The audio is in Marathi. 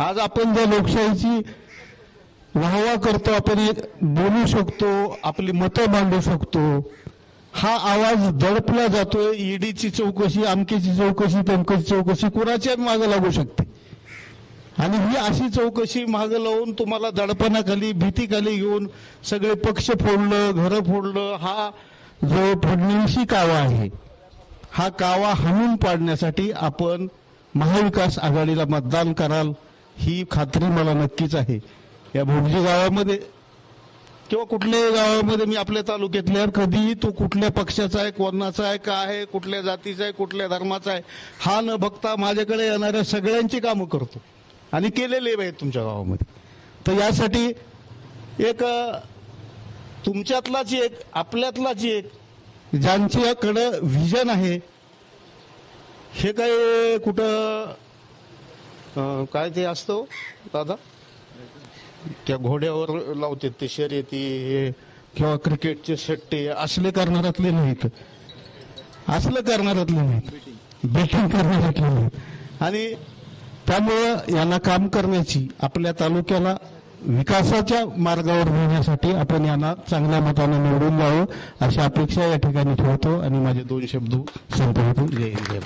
आज आपण ज्या लोकशाहीची वाहवा करतो आपण एक बोलू शकतो आपली मतं मांडू शकतो हा आवाज दडपला जातोय ईडीची चौकशी अमकेची चौकशी तमकेची चौकशी कुणाच्या मागे लागू शकते? आणि ही अशी चौकशी मागं लावून तुम्हाला दडपणाखाली भीतीखाली घेऊन सगळे पक्ष फोडलं घरं फोडलं हा जो फडणवीसी कावा आहे हा कावा हाणून पाडण्यासाठी आपण महाविकास आघाडीला मतदान कराल. ही खात्री मला नक्कीच आहे. या भोगजी गावामध्ये किंवा कुठल्याही गावामध्ये मी आपल्या तालुक्यातल्या कधीही तो कुठल्या पक्षाचा आहे कोणाचा आहे का आहे कुठल्या जातीचा आहे कुठल्या धर्माचा आहे हा न बघता माझ्याकडे येणाऱ्या सगळ्यांची कामं करतो. आणि केलेले आहेत तुमच्या गावामध्ये. तर यासाठी एक तुमच्यातलाच एक आपल्यातलाच एक ज्यांच्याकडं व्हिजन आहे हे काही कुठं काय ते असतो दादा? त्या घोड्यावर लावतात ते शर्यती हे किंवा क्रिकेटचे सट्टे असले करणारातले नाहीत. असलं करणारातले नाहीत. बेटिंग करणारातले नाहीत. आणि त्यामुळं यांना काम करण्याची आपल्या तालुक्याला विकासाच्या मार्गावर नेण्यासाठी आपण यांना चांगल्या मतानं निवडून द्यावं अशी अपेक्षा या ठिकाणी ठेवतो. आणि माझे दोन शब्द संपवतो. जय हिंद.